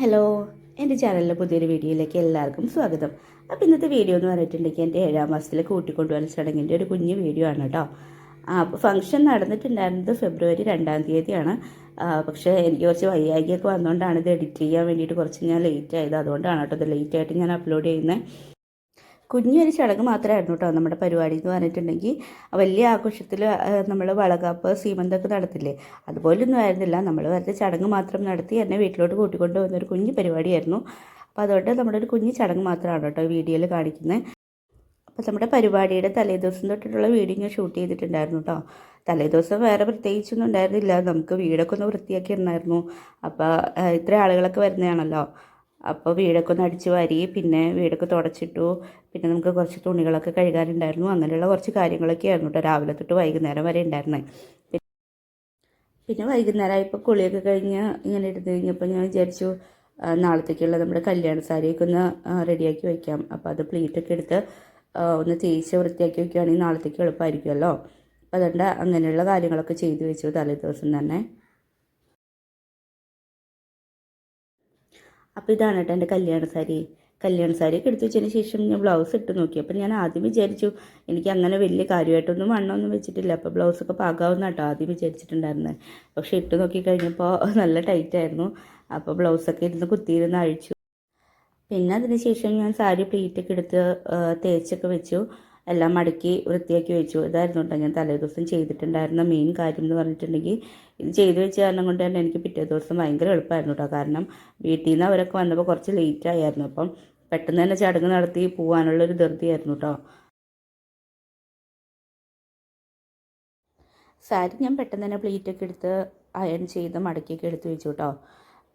Hello എന്റെ ചാനലിലെ പുതിയൊരു വീഡിയോയിലേക്ക് എല്ലാവർക്കും സ്വാഗതം. അപ്പോൾ ഇന്നത്തെ വീഡിയോ എന്ന് പറഞ്ഞിട്ടുണ്ടെങ്കിൽ എന്റെ ഏഴാം മാസത്തിലെ കൂട്ടിക്കൊണ്ടുവരൽ ചടങ്ങിന്റെ ഒരു കുഞ്ഞു വീഡിയോ ആണ് കേട്ടോ. അപ്പോൾ ഫംഗ്ഷൻ നടന്നിട്ടുണ്ടായിരുന്നത് ഫെബ്രുവരി രണ്ടാം തീയതിയാണ്. പക്ഷേ എനിക്ക് കുറച്ച് വയ്യാകിയൊക്കെ വന്നുകൊണ്ടാണ് ഇത് എഡിറ്റ് ചെയ്യാൻ വേണ്ടിയിട്ട് കുറച്ച് ഞാൻ ലേറ്റ് ആയത്. അതുകൊണ്ടാണ് കേട്ടോ ഇത് ലേറ്റ് ആയിട്ട് ഞാൻ അപ്ലോഡ് ചെയ്യുന്നത്. കുഞ്ഞൊരു ചടങ്ങ് മാത്രമായിരുന്നു കേട്ടോ നമ്മുടെ പരിപാടി എന്ന് പറഞ്ഞിട്ടുണ്ടെങ്കിൽ വലിയ ആഘോഷത്തിൽ നമ്മൾ വളകാപ്പ് സീമന്തൊക്കെ നടത്തില്ലേ? അതുപോലൊന്നും ആയിരുന്നില്ല. നമ്മൾ വെറുതെ ചടങ്ങ് മാത്രം നടത്തി എന്നെ വീട്ടിലോട്ട് കൂട്ടിക്കൊണ്ട് വന്ന ഒരു കുഞ്ഞു പരിപാടിയായിരുന്നു. അപ്പോൾ അതുകൊണ്ട് നമ്മുടെ ഒരു കുഞ്ഞു ചടങ്ങ് മാത്രമാണ് കേട്ടോ വീഡിയോയിൽ കാണിക്കുന്നത് അപ്പോൾ നമ്മുടെ പരിപാടിയുടെ തലേദിവസം തൊട്ടിട്ടുള്ള വീഡിയോ ഞാൻ ഷൂട്ട് ചെയ്തിട്ടുണ്ടായിരുന്നു കേട്ടോ തലേദിവസം വേറെ പ്രത്യേകിച്ചൊന്നും ഉണ്ടായിരുന്നില്ല. നമുക്ക് വീടൊക്കെ ഒന്ന് വൃത്തിയാക്കി ഉണ്ടായിരുന്നു അപ്പോൾ ഇത്ര ആളുകളൊക്കെ വരുന്നതാണല്ലോ. അപ്പോൾ വീടൊക്കെ ഒന്ന് അടിച്ച് വാരി പിന്നെ വീടൊക്കെ തുടച്ചിട്ടു പിന്നെ നമുക്ക് കുറച്ച് തുണികളൊക്കെ കഴുകാനുണ്ടായിരുന്നു. അങ്ങനെയുള്ള കുറച്ച് കാര്യങ്ങളൊക്കെ ആയിരുന്നു കേട്ടോ രാവിലെ തൊട്ട് വൈകുന്നേരം വരെ ഉണ്ടായിരുന്നത്. പിന്നെ വൈകുന്നേരമായപ്പോൾ കുളിയൊക്കെ കഴിഞ്ഞ് ഇങ്ങനെ എടുത്ത് കഴിഞ്ഞപ്പോൾ ഞാൻ വിചാരിച്ചു നാളത്തേക്കുള്ള നമ്മുടെ കല്യാണ സാരിയൊക്കെ ഒന്ന് റെഡിയാക്കി വയ്ക്കാം അപ്പോൾ അത് പ്ലീറ്റൊക്കെ എടുത്ത് ഒന്ന് തേച്ച് വൃത്തിയാക്കി വയ്ക്കുകയാണെങ്കിൽ നാളത്തേക്ക് എളുപ്പമായിരിക്കുമല്ലോ. അപ്പോൾ അതുകൊണ്ട് അങ്ങനെയുള്ള കാര്യങ്ങളൊക്കെ ചെയ്തു വെച്ചു തലേ ദിവസം തന്നെ. അപ്പോൾ ഇതാണ് കേട്ടോ എന്റെ കല്യാണ സാരി. കല്യാണ സാരിയൊക്കെ എടുത്തു വെച്ചതിന് ശേഷം ഞാൻ ബ്ലൗസ് ഇട്ട് നോക്കി. അപ്പോൾ ഞാൻ ആദ്യം വിചാരിച്ചു എനിക്ക് അങ്ങനെ വലിയ കാര്യമായിട്ടൊന്നും വണ്ണമൊന്നും വെച്ചിട്ടില്ല. അപ്പോൾ ബ്ലൗസൊക്കെ പാകാവുന്ന കേട്ടോ ആദ്യം വിചാരിച്ചിട്ടുണ്ടായിരുന്നത് പക്ഷേ ഇട്ട് നോക്കി കഴിഞ്ഞപ്പോൾ നല്ല ടൈറ്റായിരുന്നു അപ്പോൾ ബ്ലൗസൊക്കെ ഇരുന്ന് കുത്തിയിരുന്ന് അഴിച്ചു. പിന്നെ അതിന് ശേഷം ഞാൻ സാരി പ്ലീറ്റൊക്കെ എടുത്ത് തേച്ചൊക്കെ വെച്ചു. എല്ലാം മടക്കി വൃത്തിയാക്കി വെച്ചു. ഇതായിരുന്നു കേട്ടോ ഞാൻ തലേദിവസം ചെയ്തിട്ടുണ്ടായിരുന്ന മെയിൻ കാര്യം എന്ന് പറഞ്ഞിട്ടുണ്ടെങ്കിൽ ഇത് ചെയ്തു വെച്ച കാരണം കൊണ്ട് തന്നെ എനിക്ക് പിറ്റേ ദിവസം ഭയങ്കര എളുപ്പമായിരുന്നു കേട്ടോ. കാരണം വീട്ടിൽ നിന്ന് അവരൊക്കെ വന്നപ്പോൾ കുറച്ച് ലേറ്റ് ആയിരുന്നു. അപ്പം പെട്ടെന്ന് തന്നെ ചടങ്ങ് നടത്തി പോകാനുള്ള ഒരു ധൃതിയായിരുന്നു കേട്ടോ. സാരി ഞാൻ പെട്ടെന്ന് തന്നെ പ്ലീറ്റൊക്കെ എടുത്ത് അയൺ ചെയ്ത് മടക്കിയൊക്കെ എടുത്ത് വെച്ചു കേട്ടോ.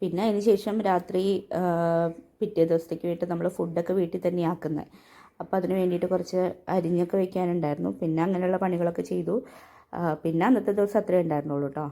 പിന്നെ അതിന് ശേഷം രാത്രി പിറ്റേ ദിവസത്തേക്ക് വേണ്ടി നമ്മൾ ഫുഡൊക്കെ വീട്ടിൽ തന്നെ ആക്കുന്നത് അപ്പോൾ അതിന് വേണ്ടിയിട്ട് കുറച്ച് അരിഞ്ഞൊക്കെ വയ്ക്കാനുണ്ടായിരുന്നു പിന്നെ അങ്ങനെയുള്ള പണികളൊക്കെ ചെയ്തു. പിന്നെ അന്നത്തെ ദിവസം അത്രേ ഉണ്ടായിരുന്നുള്ളൂ കേട്ടോ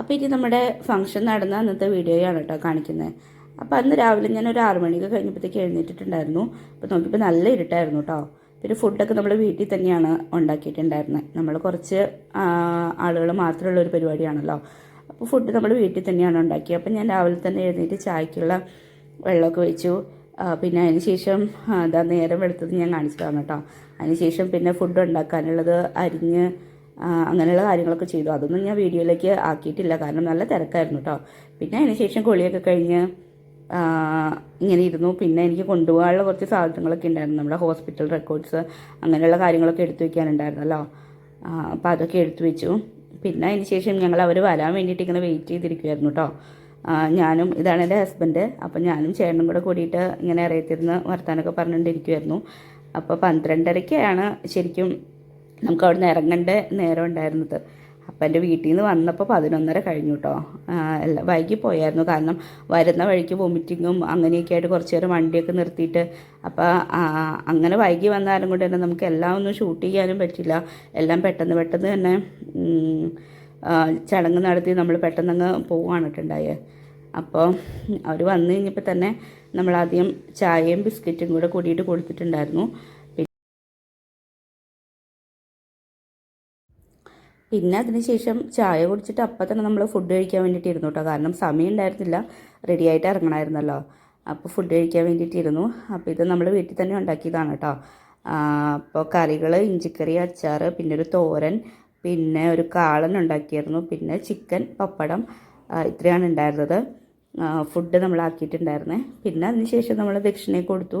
അപ്പോൾ ഇനി നമ്മുടെ ഫംഗ്ഷൻ നടന്ന അന്നത്തെ വീഡിയോയാണ് കേട്ടോ കാണിക്കുന്നത് അപ്പോൾ അന്ന് രാവിലെ ഞാൻ ഒരു ആറ് മണിക്ക് കഴിഞ്ഞപ്പോഴത്തേക്ക് എഴുന്നേറ്റിട്ടുണ്ടായിരുന്നു. അപ്പോൾ നോക്കിയപ്പോൾ നല്ല ഇരുട്ടായിരുന്നു കേട്ടോ പിന്നെ ഫുഡൊക്കെ നമ്മൾ വീട്ടിൽ തന്നെയാണ് ഉണ്ടാക്കിയിട്ടുണ്ടായിരുന്നത് നമ്മൾ കുറച്ച് ആളുകൾ മാത്രമുള്ള ഒരു പരിപാടിയാണല്ലോ. അപ്പോൾ ഫുഡ് നമ്മൾ വീട്ടിൽ തന്നെയാണ് ഉണ്ടാക്കിയത് അപ്പോൾ ഞാൻ രാവിലെ തന്നെ എഴുന്നേറ്റ് ചായക്കുള്ള വെള്ളമൊക്കെ വെച്ചു പിന്നെ അതിനുശേഷം അതാ നേരം വെളുത്തത് ഞാൻ കാണിച്ചതാണ് കേട്ടോ അതിനുശേഷം പിന്നെ ഫുഡ് ഉണ്ടാക്കാനുള്ളത് അരിഞ്ഞ് അങ്ങനെയുള്ള കാര്യങ്ങളൊക്കെ ചെയ്തു. അതൊന്നും ഞാൻ വീഡിയോയിലേക്ക് ആക്കിയിട്ടില്ല. കാരണം നല്ല തിരക്കായിരുന്നു കേട്ടോ പിന്നെ അതിന് ശേഷം കുളിയൊക്കെ കഴിഞ്ഞ് ഇങ്ങനെ ഇരുന്നു. പിന്നെ എനിക്ക് കൊണ്ടുപോകാനുള്ള കുറച്ച് സാധനങ്ങളൊക്കെ ഉണ്ടായിരുന്നു. നമ്മുടെ ഹോസ്പിറ്റൽ റെക്കോർഡ്സ് അങ്ങനെയുള്ള കാര്യങ്ങളൊക്കെ എടുത്തു വെക്കാനുണ്ടായിരുന്നല്ലോ. അപ്പോൾ അതൊക്കെ എടുത്തു വെച്ചു. പിന്നെ അതിന് ശേഷം ഞങ്ങൾ അവർ വരാൻ വേണ്ടിയിട്ട് ഇങ്ങനെ വെയിറ്റ് ചെയ്തിരിക്കുമായിരുന്നു കേട്ടോ ഞാനും ഇതാണ് എന്റെ ഹസ്ബൻഡ് അപ്പം ഞാനും ചേട്ടനും കൂടെ കൂടിയിട്ട് ഇങ്ങനെ അറിയത്തിരുന്ന് വർത്താനൊക്കെ പറഞ്ഞുകൊണ്ടിരിക്കുമായിരുന്നു അപ്പോൾ പന്ത്രണ്ടരയ്ക്കാണ് ശരിക്കും നമുക്ക് അവിടെ നിന്ന് ഇറങ്ങേണ്ട നേരം ഉണ്ടായിരുന്നത്. അപ്പം എന്റെ വീട്ടിൽ നിന്ന് വന്നപ്പോൾ പതിനൊന്നര കഴിഞ്ഞു കേട്ടോ എല്ലാം വൈകി പോയായിരുന്നു. കാരണം വരുന്ന വഴിക്ക് വൊമിറ്റിങ്ങും അങ്ങനെയൊക്കെ ആയിട്ട് കുറച്ച് നേരം വണ്ടിയൊക്കെ നിർത്തിയിട്ട് അപ്പോൾ അങ്ങനെ വൈകി വന്നാലും കൊണ്ട് തന്നെ നമുക്ക് എല്ലാം ഒന്നും ഷൂട്ട് ചെയ്യാനും പറ്റില്ല. എല്ലാം പെട്ടെന്ന് പെട്ടെന്ന് തന്നെ ചടങ്ങ് നടത്തി നമ്മൾ പെട്ടെന്നങ്ങ് പോവുകയാണ് കേട്ടുണ്ടായത് അപ്പോൾ അവർ വന്നു കഴിഞ്ഞപ്പോൾ തന്നെ നമ്മളാദ്യം ചായയും ബിസ്ക്കറ്റും കൂടെ കൂടിയിട്ട് കൊടുത്തിട്ടുണ്ടായിരുന്നു. പിന്നെ അതിനുശേഷം ചായ കുടിച്ചിട്ട് അപ്പം തന്നെ നമ്മൾ ഫുഡ് കഴിക്കാൻ വേണ്ടിയിട്ട് ഇരുന്നു കേട്ടോ കാരണം സമയം ഉണ്ടായിരുന്നില്ല. റെഡി ആയിട്ട് ഇറങ്ങണമായിരുന്നല്ലോ അപ്പോൾ ഫുഡ് കഴിക്കാൻ വേണ്ടിയിട്ട് ഇരുന്നു അപ്പോൾ ഇത് നമ്മൾ വീട്ടിൽ തന്നെ ഉണ്ടാക്കിയതാണ് കേട്ടോ അപ്പോൾ കറികൾ ഇഞ്ചിക്കറി അച്ചാർ പിന്നെ ഒരു തോരൻ പിന്നെ ഒരു കാളൻ ഉണ്ടാക്കിയിരുന്നു പിന്നെ ചിക്കൻ പപ്പടം ഇത്രയാണ് ഉണ്ടായിരുന്നത്. ഫുഡ് നമ്മൾ നമ്മളാക്കിയിട്ടുണ്ടായിരുന്നേ. പിന്നെ അതിന് ശേഷം നമ്മൾ ദക്ഷിണയെ കൊടുത്തു.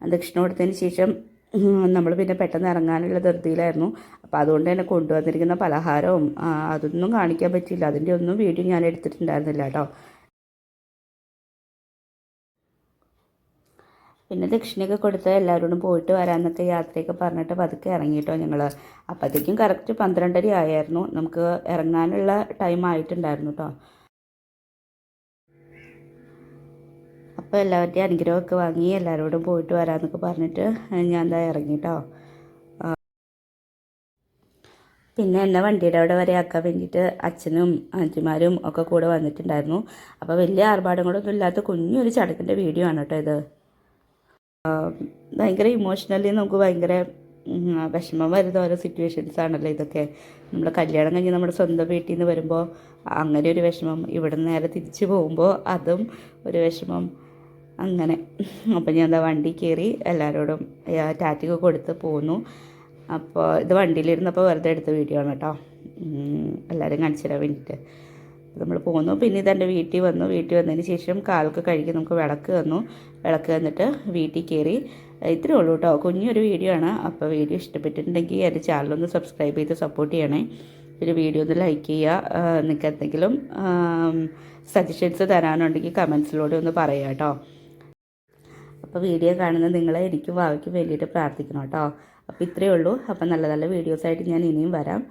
ദക്ഷിണ കൊടുത്തതിന് ശേഷം നമ്മൾ പിന്നെ പെട്ടെന്ന് ഇറങ്ങാനുള്ള ധൃതിയിലായിരുന്നു. അപ്പോൾ അതുകൊണ്ട് തന്നെ കൊണ്ടുവന്നിരിക്കുന്ന പലഹാരവും അതൊന്നും കാണിക്കാൻ പറ്റിയില്ല. അതിന്റെ ഒന്നും വീഡിയോ ഞാൻ എടുത്തിട്ടുണ്ടായിരുന്നില്ല കേട്ടോ. പിന്നെ ദക്ഷിണയൊക്കെ കൊടുത്ത് എല്ലാവരോടും പോയിട്ട് വരാമെന്നൊക്കെ യാത്രയൊക്കെ പറഞ്ഞിട്ട് പതുക്കെ ഇറങ്ങിയിട്ടോ ഞങ്ങൾ അപ്പോഴത്തേക്കും കറക്റ്റ് പന്ത്രണ്ടര ആയായിരുന്നു നമുക്ക് ഇറങ്ങാനുള്ള ടൈം ആയിട്ടുണ്ടായിരുന്നു കേട്ടോ. അപ്പോൾ എല്ലാവരുടെയും അനുഗ്രഹമൊക്കെ വാങ്ങി എല്ലാവരോടും പോയിട്ട് വരാമെന്നൊക്കെ പറഞ്ഞിട്ട് ഞാൻ എന്താ ഇറങ്ങി കേട്ടോ പിന്നെ എന്നെ വണ്ടിയുടെ അവിടെ വരെ ആക്കാൻ വേണ്ടിയിട്ട് അച്ഛനും ആന്റിമാരും ഒക്കെ കൂടെ വന്നിട്ടുണ്ടായിരുന്നു. അപ്പോൾ വലിയ ആർഭാടങ്ങളൊന്നും ഇല്ലാത്ത കുഞ്ഞൊരു ചടക്കിന്റെ വീഡിയോ ആണ് കേട്ടോ ഇത്. ഭയങ്കര ഇമോഷണലി നമുക്ക് ഭയങ്കര വിഷമം വരുന്ന ഓരോ സിറ്റുവേഷൻസ് ആണല്ലോ ഇതൊക്കെ. നമ്മൾ കല്യാണം കഴിഞ്ഞ് നമ്മുടെ സ്വന്തം വീട്ടിൽ നിന്ന് വരുമ്പോൾ അങ്ങനെ ഒരു വിഷമം ഇവിടെ നിന്ന് നേരെ തിരിച്ചു പോകുമ്പോൾ അതും ഒരു വിഷമം. അങ്ങനെ. അപ്പോൾ ഞാൻ എന്താ വണ്ടി കയറി എല്ലാവരോടും ടാറ്റൊക്കെ കൊടുത്ത് പോന്നു. അപ്പോൾ ഇത് വണ്ടിയിലിരുന്നപ്പോൾ വെറുതെ എടുത്ത വീഡിയോ ആണ് കേട്ടോ എല്ലാവരും കാണിച്ചു തരാൻ വേണ്ടിയിട്ട് നമ്മൾ പോന്നു. പിന്നെ ഇതെന്റെ വീട്ടിൽ വന്നു. വീട്ടിൽ വന്നതിന് ശേഷം കാലൊക്കെ കഴുകി നമുക്ക് വിളക്ക് തന്നു. വിളക്ക് തന്നിട്ട് വീട്ടിൽ കയറി ഇത്രയേ ഉള്ളൂ കേട്ടോ കുഞ്ഞൊരു വീഡിയോ ആണ്. അപ്പോൾ വീഡിയോ ഇഷ്ടപ്പെട്ടിട്ടുണ്ടെങ്കിൽ എന്റെ ചാനലൊന്ന് സബ്സ്ക്രൈബ് ചെയ്ത് സപ്പോർട്ട് ചെയ്യണേ. പിന്നെ വീഡിയോ ഒന്ന് ലൈക്ക് ചെയ്യുക. നിങ്ങൾക്ക് എന്തെങ്കിലും സജഷൻസ് തരാനുണ്ടെങ്കിൽ കമൻസിലൂടെ ഒന്ന് പറയുക കേട്ടോ അപ്പോൾ വീഡിയോ കാണുന്ന നിങ്ങളെ എനിക്കും ഭാവിക്കും വേണ്ടിയിട്ട് പ്രാർത്ഥിക്കണം കേട്ടോ. അപ്പോൾ ഇത്രയേ ഉള്ളൂ. അപ്പോൾ നല്ല നല്ല വീഡിയോസായിട്ട് ഞാൻ ഇനിയും വരാം.